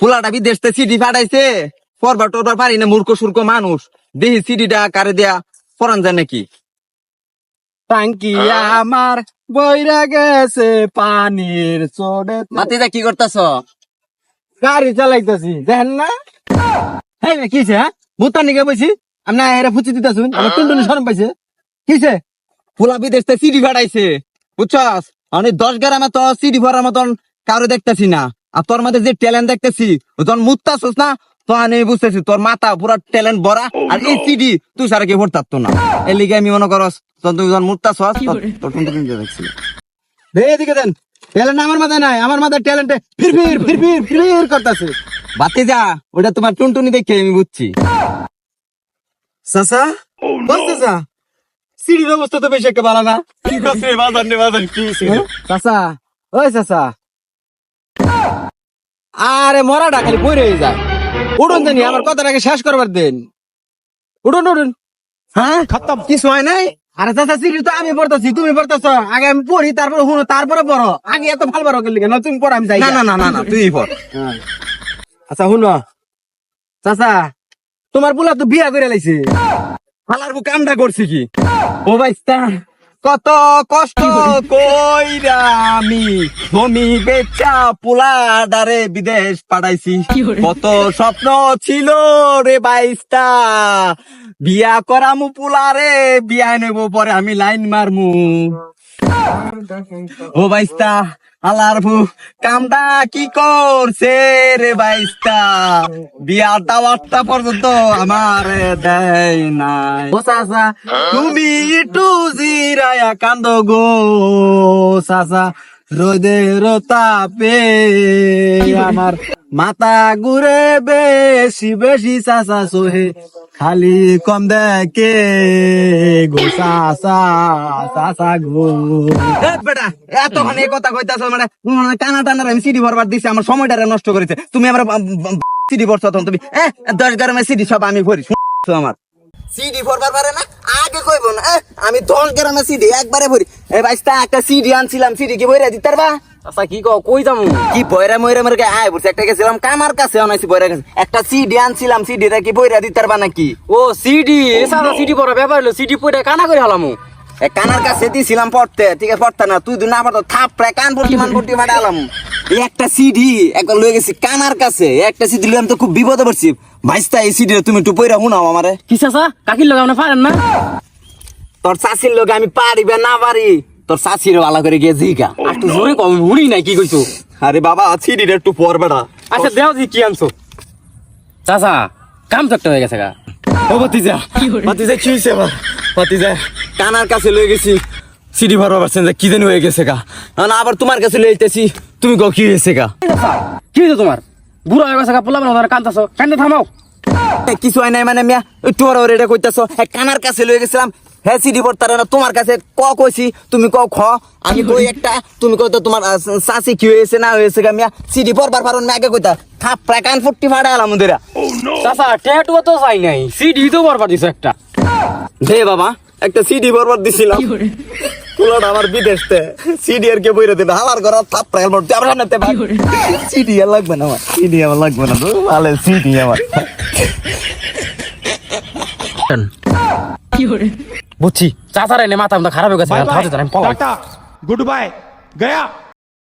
ফুলাটা বিদেশ থেকে সিডি ফাটাইছে। পরবার টরবার পারি না মূর্খ সুর্খ মানুষ। দেখি সিডিটা কারে দেয়া? ফরান যায় নাকি টাঙ্কি আমার বইরা গেছে পানির চড়ে মাতিদা কি করতেছ? গাড়ি চালাইতেছি দেখেন না? হ্যাঁ কিছে হ্যাঁ? ভূতান নিকে বইছি? আমি না এরা ফুচি দিতেছুন আমার টুনটুনি শরম পাইছে। কিছে ফুলা বিদেশ থেকে সিডি ফাটাইছে। বুঝছস? আমি দশ গ্রামে তো সিডি ভরার মতন কারও দেখতেছি না। আর তোর মধ্যে যে ট্যালেন্ট দেখতেছি তোর মুত্তাছস না তো আমি বুঝতেছি তোর মাথা পুরা ট্যালেন্ট ভরা আর এই সিডি তুই সারা কি ভরতার তো না। এর লিগে আমি মনে করস তোর তুই যখন মুত্তাছস তোর এদিকে দেন। ট্যালেন্ট আমার মাথায় নাই আমার মাথায় ট্যালেন্টে ফির ফির ফির ফির ফির করতেছে। বাতি যা ওটা তোমার টুনটুনি দেখে আমি বুঝছি। চাচা? বল চাচা। সিঁড়ির অবস্থা তো বেশি একটা ভালো না। চাচা ওই চাচা। আরে মরাটা খালি বই রয়ে যায়। উঠুন জানি আমার কথাটাকে শেষ করবার দেন। উঠুন উঠুন। হ্যাঁ? খতম। কিছু হয় নাই? আরে চাচা সিঁড়ি তো আমি পড়তেছি তুমি পড়তেছ। আগে আমি পড়ি তারপরে শুনো তারপরে পড়ো। আগে এত ভালো পারো গেলি কেন? তুমি পড়ো আমি যাই। না না না না না তুই পড়। আচ্ছা শুনো। চাচা তোমার পোলা তো বিয়া করে লাইছে। হালার বউ কামটা করছি কি? ও ভাইস্তা কত কষ্ট কইরা আমি ভূমি বেচা পোলা ডারে বিদেশ পাঠাইছি। কত স্বপ্ন ছিল রে বাইশটা। বিয়া করামু পোলা রে বিয়া নেব পরে আমি লাইন মারমু। ও বাইস্তা আলার ভু কামটা কি করছে রে বাইস্তা? বিয়া দাওয়াতটা পর্যন্ত আমার দেয় নাই। ও চাচা, তুমি একটু জিরায়া কান্দ গো, চাচা। রোদের তাপে আমার মাথা ঘুরে বেশি বেশি চাচা সোহে খালি কম দেখে গো চাচা চাচা গো। এ বেটা এতখানি এই কথা কইতাছ মানে মানে টানা টানার আমি সিডি ভরবার দিছি আমার সময়টা নষ্ট করেছে। তুমি আমার সিডি ভরছ তখন তুমি। দশ গ্রামে সিডি সব আমি ভরি শুনছো আমার। সিডি ভরবার পারে না আগে কইব না আমি দশ গ্রামে সিডি একবারে ভরি। এ বাইস্তা একটা সিডি আনছিলাম সিডি কি বইরা দিতে পারবা চাচা কি কও কই যামু কি বইরা মইরা মরে আয় বলছে একটা গেছিলাম কামার কাছে অনাইছি বইরা কাছে। একটা সিডি আনছিলাম সিডিটা কি বইরা দিতে পারবা নাকি? ও সিডি চাচা সিডি পড়া ব্যাপার হলো সিডি পড়ে কানা করে হালামু। এ কানার কাছে দিছিলাম পড়তে ঠিক আছে পড়তে না তুই তুই না পড়তো থাপ প্রায় কান পড়তি মান পড়তি এই একটা সিডি একবার লয়ে গেছি কানার কাছে একটা সিডি লইলাম তো খুব বিপদে পড়ছি। ভাইস্তা এই সিডি তুমি একটু পইরা শুনাও আমারে। কি চাচা? কাকির লগে আপনি পারেন না? তোর চাষির লোক আমি পারিবে না পারি তোর চাষির ভালো করে গিয়ে জিগা। আর তুই জোরে কম হুড়ি নাই কি কইছো? আরে বাবা সিডিটা একটু পর বেড়া। আচ্ছা দেও জি কি আনছো। চাচা কাম তো হয়ে গেছে গা। ও ভাতিজা ভাতিজা কি হয়েছে আবার ভাতিজা কানার কাছে লয়ে গেছি। সিডি ভরবার পারছেন যে কি জানি হয়ে গেছে গা। না আবার তোমার কাছে লয়ে যেতেছি তুমি কও কি হয়েছে গা? কি হয়েছে তোমার? বুড়া হয়ে গেছে গা পোলা বানা কান্দাছো কান্দে থামাও? এ, কিছু হয় নাই মানে মিয়া একটু ওরা এটা কইতাছ। কানার কাছে লয়ে গেছিলাম। হ্যাঁ সিডি পড়তারে না তোমার কাছে ক কইছি তুমি ক খ। আমি কই একটা তুমি কই তো তোমার সাসি কি হয়েছে না হয়েছে গা মিয়া। সিডি পড়বার পারুন না আগে কইতা থাপ প্রায় কান ফুটটি ফাড়া আলাম ওদেরা। চাচা ট্যাটু তো চাই নাই সিডি তো বরবার দিছো একটা। দে বাবা একটা সিডি বরবাদ দিছিলাম। কুলাটা আমার বিদেশতে সিডি আর কে বইরে দেবে হালার ঘর থাপ প্রায় মরতে আমরা ভাই সিডি আর লাগবে না আমার সিডি আমার লাগবে না তো ভালো সিডি আমার। বুঝছি। চাষারে নেমাতাম মাথা খারাপ হয়ে গেছে। Goodbye. গয়া।